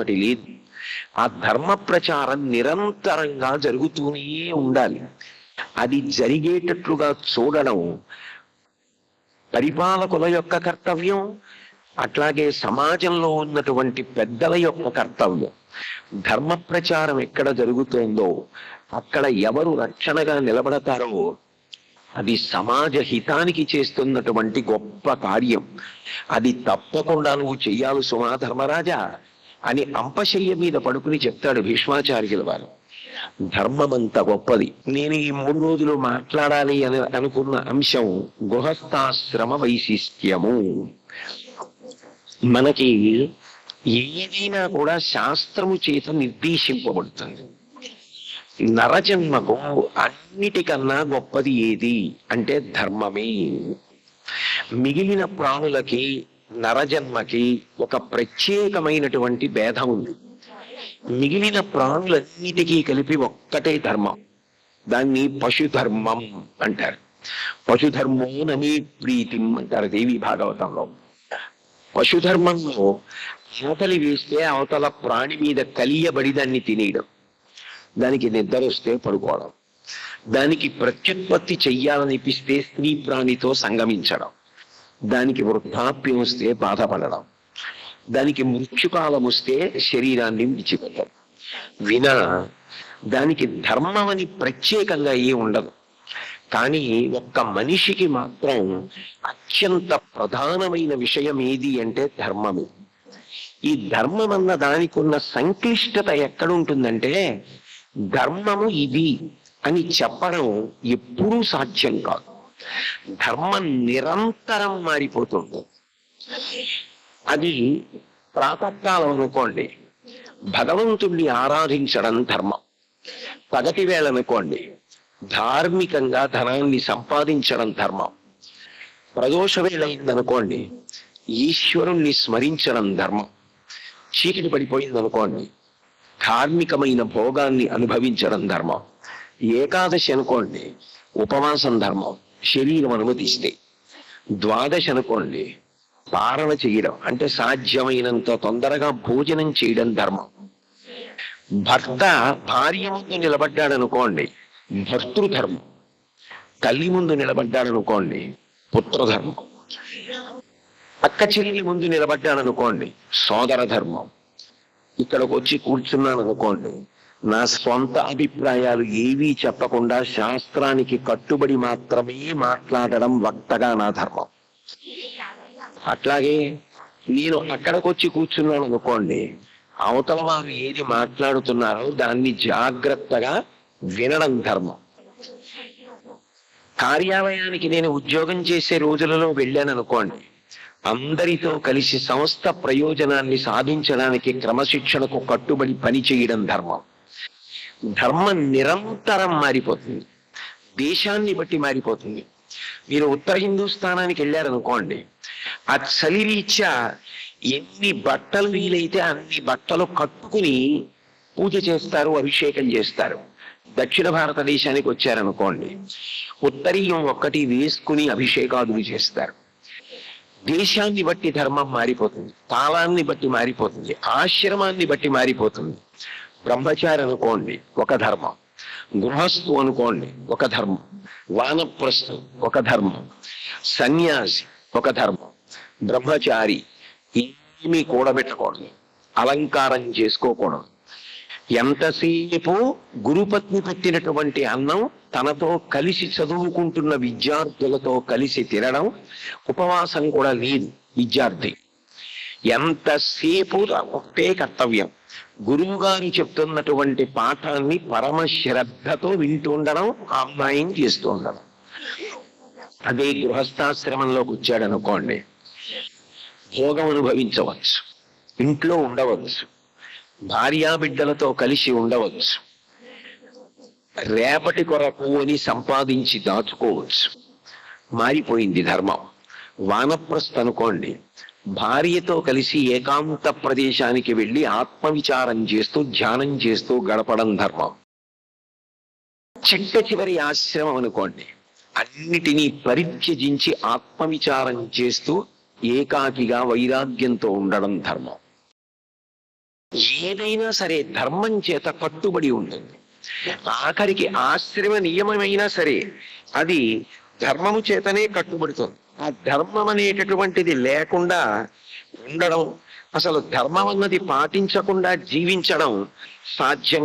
ఒకటి లేదు. ఆ ధర్మ ప్రచారం నిరంతరంగా జరుగుతూనే ఉండాలి. అది జరిగేటట్లుగా చూడడం పరిపాలకుల యొక్క కర్తవ్యం అట్లాగే సమాజంలో ఉన్నటువంటి పెద్దల యొక్క కర్తవ్యం. ధర్మ ప్రచారం ఎక్కడ జరుగుతుందో అక్కడ ఎవరు రక్షణగా నిలబడతారో అది సమాజ హితానికి చేస్తున్నటువంటి గొప్ప కార్యం. అది తప్పకుండా నువ్వు చెయ్యాలి సుమా ధర్మరాజా. అని అంపశయ్య మీద పడుకుని చెప్తాడు భీష్మాచార్యుల వారు. ధర్మం అంత గొప్పది. నేను ఈ మూడు రోజులు మాట్లాడాలి అని అనుకున్న అంశం గృహస్థాశ్రమ వైశిష్ట్యము. మనకి ఏదైనా కూడా శాస్త్రము చేత నిర్దేశింపబడుతుంది. నరజన్మకు అన్నిటికన్నా గొప్పది ఏది? అంటే ధర్మమే. మిగిలిన ప్రాణులకి నరజన్మకి ఒక ప్రత్యేకమైనటువంటి భేదం ఉంది. మిగిలిన ప్రాణులన్నిటికీ కలిపి ఒక్కటే ధర్మం. దాన్ని పశుధర్మం అంటారు. పశుధర్మో నమీ ప్రీతిం అంటారు దేవి భాగవతంలో. పశుధర్మంలో అవతలి వేస్తే అవతల ప్రాణి మీద కలియబడి దాన్ని తినేయడం. దానికి నిద్ర వస్తే పడుకోవడం. దానికి ప్రత్యుత్పత్తి చెయ్యాలనిపిస్తే స్త్రీ ప్రాణితో సంగమించడం. దానికి వృద్ధాప్యం వస్తే బాధపడడం. దానికి మృత్యుకాలం వస్తే శరీరాన్ని విడిచిపెట్టడం. వినా దానికి ధర్మం అని ప్రత్యేకంగా ఏ ఉండదు. కానీ ఒక్క మనిషికి మాత్రం అత్యంత ప్రధానమైన విషయం ఏది అంటే ధర్మమే. ఈ ధర్మం అన్న దానికి ఉన్న సంక్లిష్టత ఎక్కడుంటుందంటే ధర్మము ఇది అని చెప్పడం ఎప్పుడూ సాధ్యం కాదు. ధర్మం నిరంతరం మారిపోతుంది. అది ప్రాతకాలం అనుకోండి. భగవంతుణ్ణి ఆరాధించడం ధర్మం. పగటి వేళ అనుకోండి. ధార్మికంగా ధనాన్ని సంపాదించడం ధర్మం. ప్రదోష వేళయిందనుకోండి ఈశ్వరుణ్ణి స్మరించడం ధర్మం. చీకటి పడిపోయిందనుకోండి. ధార్మికమైన భోగాన్ని అనుభవించడం ధర్మం. ఏకాదశి అనుకోండి. ఉపవాసం ధర్మం. శరీరం అనుమతిస్తే ద్వాదశ అనుకోండి పారణ చేయడం అంటే సాధ్యమైనంత తొందరగా భోజనం చేయడం ధర్మం. భర్త భార్య ముందు నిలబడ్డాడనుకోండి భర్తృధర్మం. తల్లి ముందు నిలబడ్డాడనుకోండి పుత్రధర్మం. అక్క చెల్లి ముందు నిలబడ్డాడనుకోండి సోదర ధర్మం ఇక్కడికి వచ్చి కూర్చున్నాను అనుకోండి నా స్వంత అభిప్రాయాలు ఏవీ చెప్పకుండా శాస్త్రానికి కట్టుబడి మాత్రమే మాట్లాడడం వక్తగా నా ధర్మం. అట్లాగే నేను అక్కడికొచ్చి కూర్చున్నాను అనుకోండి అవతల వారు ఏది మాట్లాడుతున్నారో దాన్ని జాగ్రత్తగా వినడం ధర్మం. కార్యాలయానికి నేను ఉద్యోగం చేసే రోజులలో వెళ్ళాను అనుకోండి అందరితో కలిసి సంస్థ ప్రయోజనాన్ని సాధించడానికి క్రమశిక్షణకు కట్టుబడి పని చేయడం ధర్మం. ధర్మం నిరంతరం మారిపోతుంది. దేశాన్ని బట్టి మారిపోతుంది. మీరు ఉత్తర హిందూస్థానానికి వెళ్ళారనుకోండి ఆ చలి రీత్యా ఎన్ని బట్టలు వీలైతే అన్ని బట్టలు కట్టుకుని పూజ చేస్తారు అభిషేకం చేస్తారు. దక్షిణ భారతదేశానికి వచ్చారనుకోండి ఉత్తరీయం ఒక్కటి వేసుకుని అభిషేకాదులు చేస్తారు. దేశాన్ని బట్టి ధర్మం మారిపోతుంది కాలాన్ని బట్టి మారిపోతుంది ఆశ్రమాన్ని బట్టి మారిపోతుంది. బ్రహ్మచారి అనుకోండి ఒక ధర్మం. గృహస్థు అనుకోండి ఒక ధర్మం. వానప్రస్థు ఒక ధర్మం. సన్యాసి ఒక ధర్మం. బ్రహ్మచారి ఏమీ కూడబెట్టకూడదు అలంకారం చేసుకోకూడదు. ఎంతసేపు గురుపత్ని పెట్టినటువంటి అన్నం తనతో కలిసి చదువుకుంటున్న విద్యార్థులతో కలిసి తినడం ఉపవాసం కూడా లేదు విద్యార్థి. ఎంతసేపు ఒకటే కర్తవ్యం? గురువు గారు చెప్తున్నటువంటి పాఠాన్ని పరమ శ్రద్ధతో వింటూ ఉండడం ఆ చేస్తూ ఉండడం. అదే గృహస్థాశ్రమంలోకి వచ్చాడు అనుకోండి భోగం అనుభవించవచ్చు ఇంట్లో ఉండవచ్చు భార్యా బిడ్డలతో కలిసి ఉండవచ్చు రేపటి కొరకు అని సంపాదించి దాచుకోవచ్చు. మారిపోయింది ధర్మం. వానప్రస్థ అనుకోండి భార్యతో కలిసి ఏకాంత ప్రదేశానికి వెళ్ళి ఆత్మవిచారం చేస్తూ ధ్యానం చేస్తూ గడపడం ధర్మం. చిట్ట చివరి ఆశ్రమం అనుకోండి. అన్నిటినీ పరిత్యజించి ఆత్మవిచారం చేస్తూ ఏకాకిగా వైరాగ్యంతో ఉండడం ధర్మం. ఏదైనా సరే ధర్మం చేత కట్టుబడి ఉంటుంది. ఆఖరికి ఆశ్రమ నియమమైనా సరే అది ధర్మము చేతనే కట్టుబడుతుంది. ఆ ధర్మం అనేటటువంటిది లేకుండా ఉండడం అసలు ధర్మం అన్నది పాటించకుండా జీవించడం సాధ్యం